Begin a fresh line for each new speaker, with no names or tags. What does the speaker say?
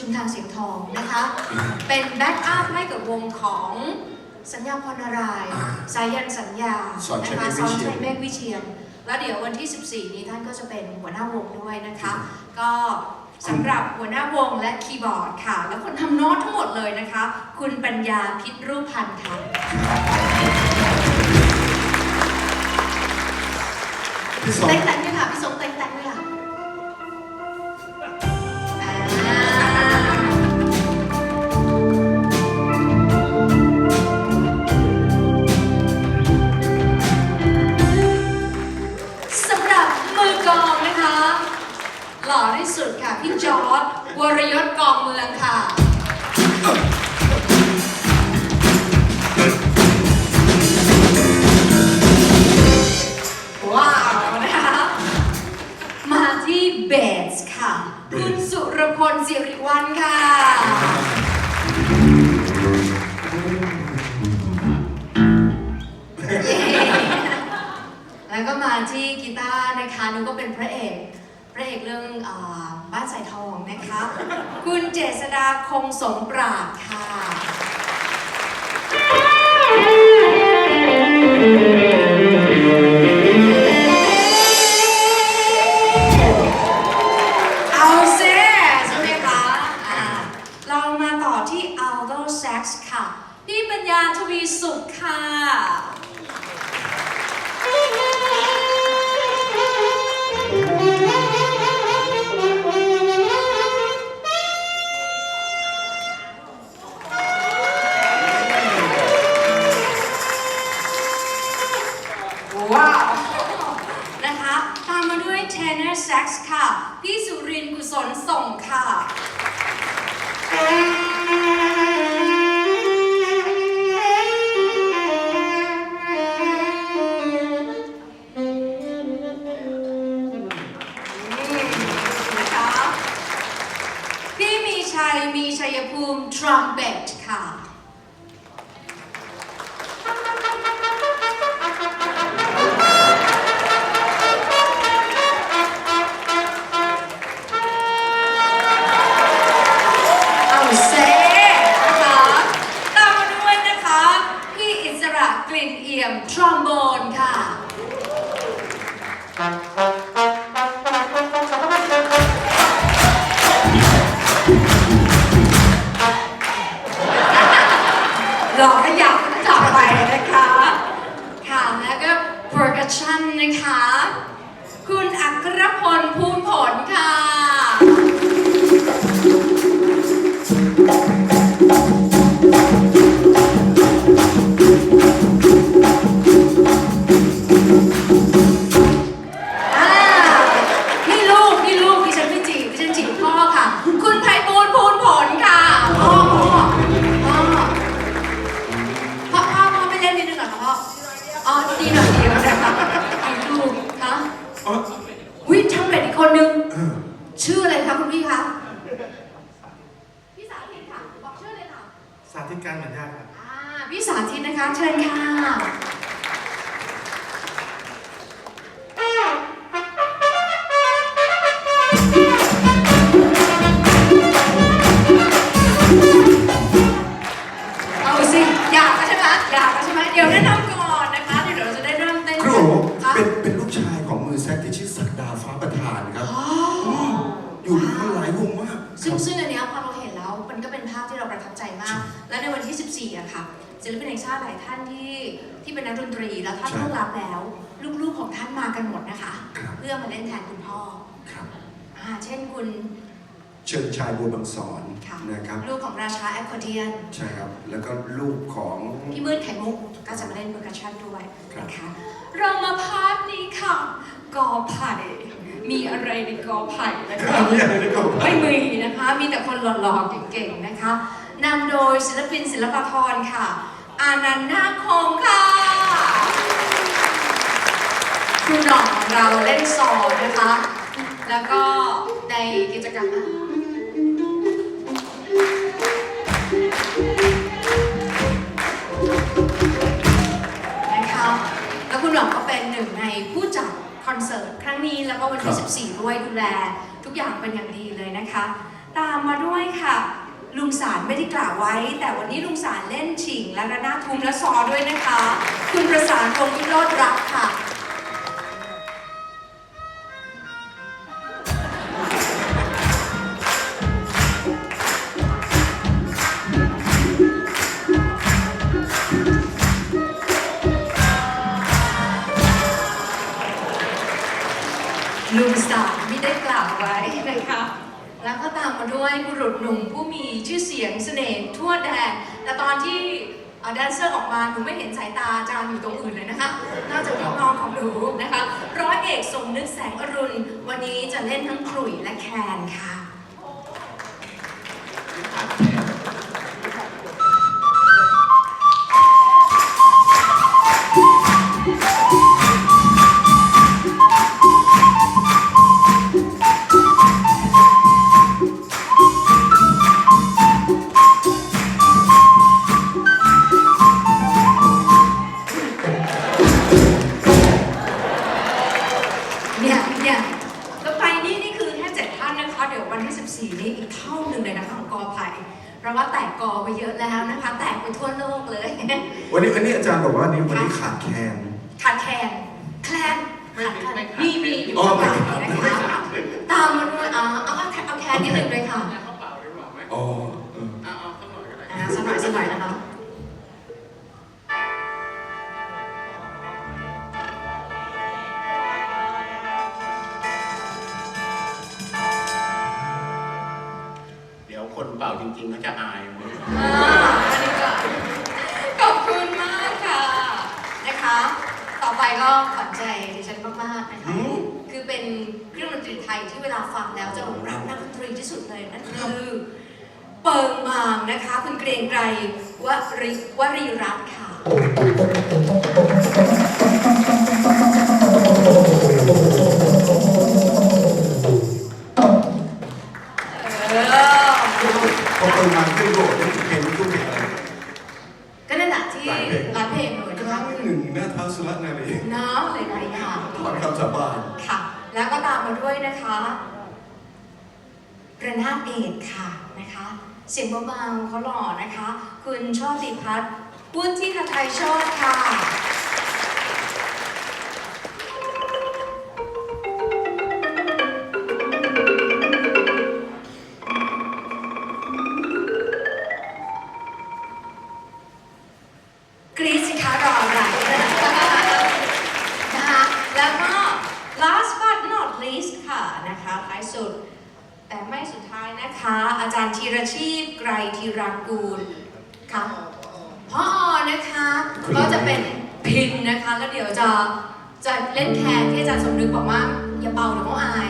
ชุมทางเสียงทองนะคะ เป็นแบ็กอัพให้กับวงของสัญญาพรนารายณ์
อ่า
สายันสัญญา
สอนชัย
นะคะ
เมฆวิเชียร
สอนชัยเมฆวิเชียรแล้วเดี๋ยววันที่ 14 นี้ท่านก็จะเป็นหัวหน้าวงด้วยนะคะ ก็สำหรับหัวหน้าวงและคีย์บอร์ดค่ะ แล้วคนทำโน้ตทั้งหมดเลยนะคะ คุณปัญญาพิษรูปพันธ์ค่ะ
พี่สอง
เต้นแต่งด้วยค่ะพี่สมเต้นแต่งด้วยค่ะ รพลสิริวัลค่ะแล้วก็มาที่กีตาร์นะคะนุก็เป็นพระเอกพระเอกเรื่องอาบ้านสายทองนะคะ คุณเจษดาคงสมปราดค่ะ ว้านะคะ ตามมาด้วย tenor sax ค่ะ พี่สุรินทร์กุศลส่งค่ะ นะคะ พี่มีชัย มีชัยภูมิ trumpet ค่ะ สาธิตกา
รเหมือนยากครับ
อ่าพี่สาธิตนะคะ เชิญค่ะเอาสิอยากแล้วใช่ไหมอยากแล้วใช่ไหมเดี๋ยวแนะนำ ในวันที่ 14อะค่ะศิลปินแห่งชาติหลายท่านที่ที่เป็นนักดนตรีแล้วท่าน
ใช่
ร่วงรับแล้ว ลูกๆของท่านมากันหมดนะคะ
ครับ
เพื่อมาเล่นแทนคุณพ่อ
ครับ
อ่าเช่นคุณ
เชิญชายบัวบางสอน
ค่ะ
นะครับ
ลูกของราชาแอคคอร์เดียน
ใช่ครับ แล้วก็ลูกของ
พี่มืดไข่มุกก็จะมาเล่นเปอร์คัชชันด้วย
ครับ
นะคะเรามาพาร์ทนี้ค่ะ กอไผ่มีอะไรในกอไผ่นะคะ
อันนี้อะไรนะครับ
ไม่มีนะคะ มีแต่คนหล่อๆเก่งๆนะคะ นำโดยศิลปินศิลปากรค่ะ อานันต์นาคคงค่ะ ครูหน่องของเราเล่นซอนะคะ แล้วก็ในกิจกรรมอะนะคะ แล้วคุณหน่องก็เป็นหนึ่งในผู้จัดคอนเสิร์ตครั้งนี้แล้วก็วันที่14ด้วยดูแล ทุกอย่างเป็นอย่างดีเลยนะคะ ตามมาด้วยค่ะ ลุงสารไม่ได้กล่าวไว้ แต่วันนี้ลุงสารเล่นฉิง และระนาดทุ้มและซอด้วยนะคะ คุณประสานวงศ์วิโรจน์รักค่ะ ลุงสารไม่ได้กล่าวไว้นะคะ แล้วก็ตามมาด้วยบุรุษหนุ่มผู้มีชื่อเสียงเสน่ห์ทั่วแดนแต่ตอนที่เอ่อแดนเซอร์ออกมาหนูไม่เห็นสายตาอาจารย์อยู่ตรงอื่นเลยนะคะน่าจะมีน้องของหนูนะคะร้อยเอกสมนึกแสงอรุณ วันนี้จะเล่นทั้งขลุ่ยและแคนค่ะ 24 นี่อีกเท่าหนึ่งเลยนะคะของกอไผ่เพราะว่าแตกกอไปเยอะแล้วนะคะ แตกไปทั่วโลกเลย
วันนี้วันนี้อาจารย์บอกว่านี้วันนี้ขาดแคลน
ขาดแคลนแคลนขาดแคลนมีมีอยู่ข้างหลังนตามมันเวยเอาเอาเอาแคลนนิดหนึ่งเลยค่ะ
อ๋
อเอ่า
สกหน่อย
สกหน่อยนะคะ
คนเปล่าจริงๆเขาจะอายมั้ย
อ่าอันนี้ก็ขอบคุณมากค่ะนะคะ ต่อไปก็ขวัญใจดิฉันมากๆนะคะคือเป็นเครื่องดนตรีไทยที่เวลาฟังแล้วจะหลงรักนักดนตรีที่สุดเลยนั่นคือเปิงมางนะคะคุณเกรียงไกรวริวรีรัตน์ค่ะ
คนมาขึ้นโบสถ์นี่เพลงลูกทุ่งเพลงอะไร
ก็นั่นแหละที่ร้านเพลงเลย
ครั้งหนึ่งหน้าเท้าสุรนารี
น้ำเลยหลายอย่าง
ถอนคำสาบาน
ค่ะ แล้วก็ตามมาด้วยนะคะระนาดเอกค่ะนะคะเสียงเบาๆเขาหล่อนะคะ คุณชอบดิพัฒน์วุฒิคไทยโชตค่ะ กรีดสิคะรออะไรนะคะแล้วก็ last but not least ค่ะนะคะท้ายสุด แต่ไม่สุดท้ายนะคะ อาจารย์ธีรชีพไกรธีรากูลค่ะพ่อนะคะ ก็จะเป็นพินนะคะ แล้วเดี๋ยวจะจะเล่นแคนที่อาจารย์สมนึกบอกว่า อย่าเบาเดี๋ยวเขาอาย